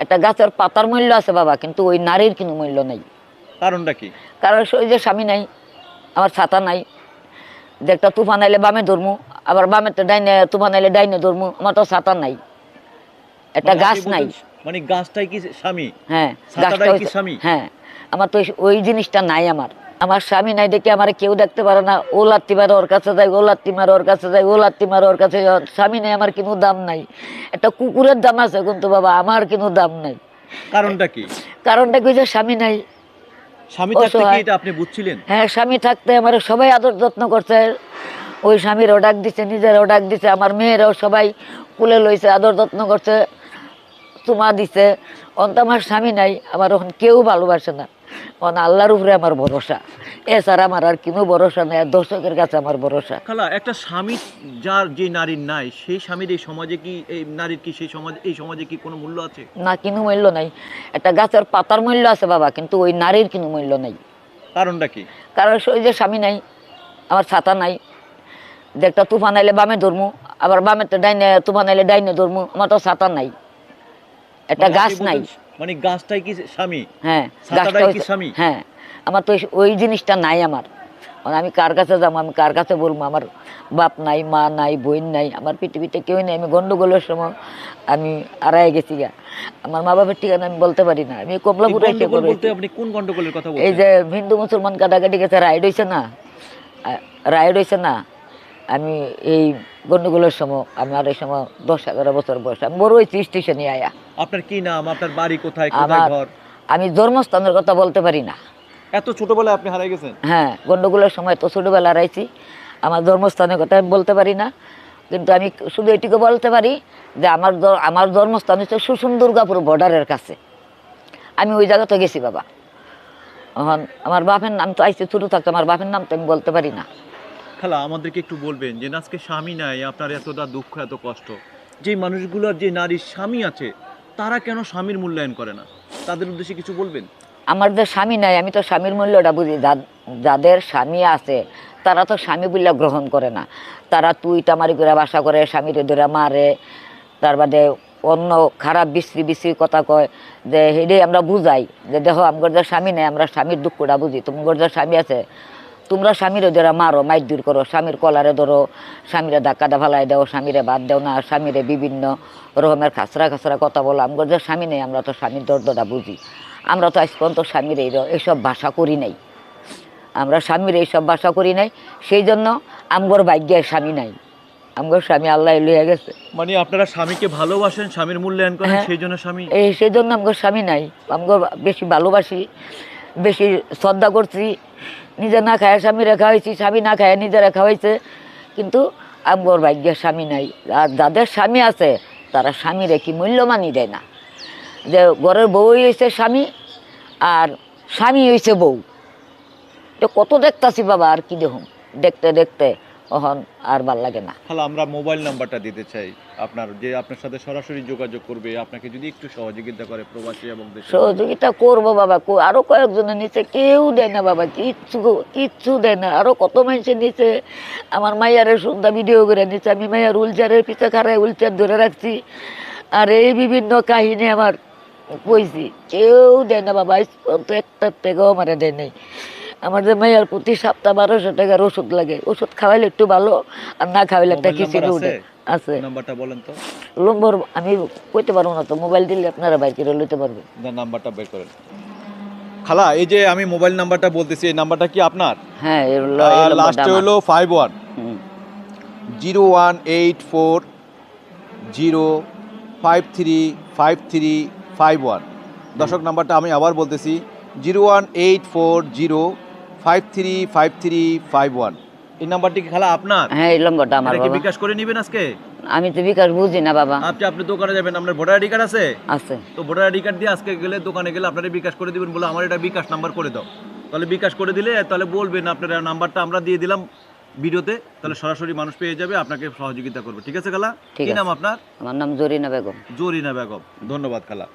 একটা গাছের পাতার মূল্য আছে বাবা কিন্তু ওই নারীর কোনো মূল্য নেই। কারণটা কি? কারণ ওই যে স্বামী নাই আমার ছাতা নাই যে একটা তুফান আইলে বামে ধরমু আবার বামে তো ডাইনে তুফান আইলে ডাইনে ধরমু আমার তো ছাতা নাই। একটা মানে গাছ নাই। মানে গাছটাই কি স্বামী? হ্যাঁ গাছটাই গাছটা কি স্বামী? হ্যাঁ আমার তো ওই জিনিসটা নাই আমার। আমার স্বামী নাই দেখে আমার কেউ দেখতে পারে না। ও লাত্তি মারে ওর কাছে যায় ও লাত্তি মারে ওর কাছে যায় ও লাত্তি মারে ওর কাছে স্বামী নাই আমার কোনো দাম নাই। একটা কুকুরের দাম আছে কিন্তু বাবা আমার কোনো দাম নাই। কারণটা কি? কারণটা কি যে স্বামী নাই? স্বামী থাকতে কি এটা আপনি বুঝছিলেন? হ্যাঁ স্বামী থাকতে আমার সবাই আদর যত্ন করছে। ওই স্বামীরও ডাক দিছে নিজেরও ডাক দিছে আমার মেয়েরাও সবাই কুলে লইছে আদর যত্ন করছে চুমা দিছে। অন্ত আমার স্বামী নাই আমার ওখানে কেউ ভালোবাসে না। অন আল্লাহর উপরে আমার ভরসা। এছাড়া আমার আর কোনো ভরসা নেই দর্শকের কাছে আমার ভরসা। খালা একটা স্বামী যার যে নারীর নাই সেই স্বামীর এই সমাজে কি এই নারীর কি সেই সমাজ এই সমাজে কি কোনো মূল্য আছে? না কোনো মূল্য নাই। একটা গাছের পাতার মূল্য আছে বাবা কিন্তু ওই নারীর কোনো মূল্য নেই। কারণটা কি? কারণ ওই যে স্বামী নাই আমার ছাতা নাই। যে একটা তুফান আইলে বামে ধরমু আবার বামে তো ডাইনে তুফান আইলে ডাইনে ধরমু আমার তো ছাতা নাই। একটা মানে গাছ নাই। মানে গাছটাই কি স্বামী? হ্যাঁ ছাতাটাই গাছটা কি স্বামী? হ্যাঁ আমার তো ওই- জিনিসটা নাই আমার। মানে আমি কার কাছে যাব? আমি কার কাছে বলব? আমার বাপ নাই মা নাই বোন নাই আমার পৃথিবীতে কেউ নেই। আমি গন্ডগোলের সময় আমি আড়াই গেছি গা। আমার মা বাবার ঠিকানা আমি বলতে পারি না। আমি কমলাপুরে কোন গন্ডগোলের কথা এই যে হিন্দু মুসলমান কাটাকাটি গেছে রাইড হয়েছে না? রাইড হয়েছে না? আমি এই গন্ডগোলের সময় আমি আর এই সময় দশ এগারো বছর বয়স আমি বড় হয়েছি স্টেশনে আয়া। আপনার কি নাম? আপনার বাড়ি কোথায়? কোথায় আমার ঘর? আমি জন্মস্থানের কথা বলতে পারি না। এত ছোটবেলায় আপনি হারাই গেছেন? হ্যাঁ গন্ডগোলের সময় তো ছোটোবেলা রাইছি আমার জন্মস্থানের কথা আমি বলতে পারি না। কিন্তু আমি শুধু এটুকু বলতে পারি যে আমার জ- আমার জন্মস্থান হচ্ছে সুসুন দুর্গাপুর বর্ডারের কাছে। আমি ওই জায়গাতে গেছি বাবা। এখন আমার বাপের নাম তো আইসে ছোটো থাকতো আমার বাপের নাম তো আমি বলতে পারি না। খালা আমাদেরকে একটু বলবেন যে আজকে স্বামী নাই, আপনার এতটা দুঃখ, এত কষ্ট। যে মানুষগুলোর যে নারীর স্বামী আছে, তারা কেন স্বামীর মূল্যায়ন করে না? তাদের উদ্দেশ্যে কিছু বলবেন? আমার যে স্বামী নাই, আমি তো স্বামীর মূল্যটা বুঝি। যাদের স্বামী আছে, তারা তো স্বামী বললে গ্রহণ করে না। তারা তুই টামারি করে বাসা করে, স্বামীরে ধরে মারে। তার বাদে অন্য খারাপ বিশ্রী বিশ্রী কথা কয়, যে হেডে আমরা বুঝাই, যে দেখো আমার যে স্বামী নেই, আমরা স্বামীর দুঃখটা বুঝি। তোমার যে স্বামী আছে তোমরা স্বামীরে ধরে মারো মাইর দূর করো স্বামীর কলারে ধরো স্বামীরে ধাক্কা দা ফালাই দাও স্বামীরে বাদ দাও না স্বামীরে বিভিন্ন রকমের খাসরা খাসরা কথা বলো। আমার যে স্বামী নেই আমরা তো স্বামীর দর্দটা বুঝি। আমরা তো আজ পর্যন্ত স্বামীর এই এইসব ভাষা করি নাই। আমরা স্বামীর এইসব ভাষা করি নাই সেই জন্য আমগর ভাগ্যের স্বামী নাই। আমগর স্বামী আল্লাহ লইয়া গেছে। মানে আপনারা স্বামীকে ভালোবাসেন স্বামীর মূল্যায়ন করেন হ্যাঁ। সেই জন্য স্বামী এই সেই জন্য আমগর স্বামী নাই। আমগর বেশি ভালোবাসি। বেশি শ্রদ্ধা করছি। নিজে না খায় স্বামী রেখা হয়েছি, স্বামী না খায় নিজে রেখা হয়েছে। কিন্তু আমার ভাগ্যের স্বামী নাই। আর যাদের স্বামী আছে, তারা স্বামীরে কি মূল্যমানই দেয় না। যে ঘরের বউই হয়েছে স্বামী, আর স্বামী হয়েছে বউ। তো কত দেখতাছি বাবা, আর কি দেখুন দেখতে দেখতে অহন আর ভালো লাগে না। তাহলে আমরা মোবাইল নাম্বারটা দিতে চাই। আপনার যে আপনার সাথে সরাসরি যোগাযোগ করবে আপনাকে যদি একটু সহযোগিতা করে প্রবাসী এবং সহযোগিতা করব বাবা আরও কয়েকজনের নিচে কেউ দেয় না বাবা কিচ্ছু কিচ্ছু দেয় না। আরও কত মানুষের নিচে আমার মাইয়ারের সন্ধ্যা ভিডিও করে নিচ্ছে আমি মাইয়ার উলচারের পিছে খারায় উলচার ধরে রাখছি। আর এই বিভিন্ন কাহিনী আমার কইছি। কেউ দেয় না বাবা একটা টাকাও আমার দেয় নেই। আমার যে মাইয়ার প্রতি সপ্তাহ বারোশো টাকার ওষুধ লাগে। ওষুধ খাওয়াইলে একটু ভালো আর না খাওয়াইলে একটা খিচুড়ি উঠে আছে? নাম্বারটা বলেন তো। নম্বর আমি কইতে পারব না তো মোবাইল দিলে আপনারা বাইর করে লইতে পারবেন। নাম্বারটা বের করেন। খালা এই যে আমি মোবাইল নাম্বারটা বলতেছি এই নাম্বারটা কি আপনার? হ্যাঁ লাস্টে। হলো five one zero one eight four zero five three five three five one দশক নাম্বারটা আমি আবার বলতেছি zero one eight four zero five three five three five one এই নাম্বারটি কি খালা আপনার? হ্যাঁ এই নম্বরটা আমার এটা কি বাবা। বিকাশ করে নেবেন আজকে? আমি তো বিকাশ বুঝি না বাবা। আপনি আপনি দোকানে যাবেন আপনার ভোটার আইডি কার্ড আছে? আছে। তো ভোটার আইডি কার্ড দিয়ে আজকে গেলে দোকানে গেলে আপনারা বিকাশ করে দিবেন বলে আমার এটা বিকাশ নাম্বার করে দাও। তাহলে বিকাশ করে দিলে তাহলে বলবেন আপনার নাম্বারটা আমরা দিয়ে দিলাম ভিডিওতে তাহলে সরাসরি মানুষ পেয়ে যাবে আপনাকে সহযোগিতা করবে। ঠিক আছে খালা? কি নাম আপনার? আমার নাম জরিনা বেগম। জরিনা বেগম। ধন্যবাদ খালা।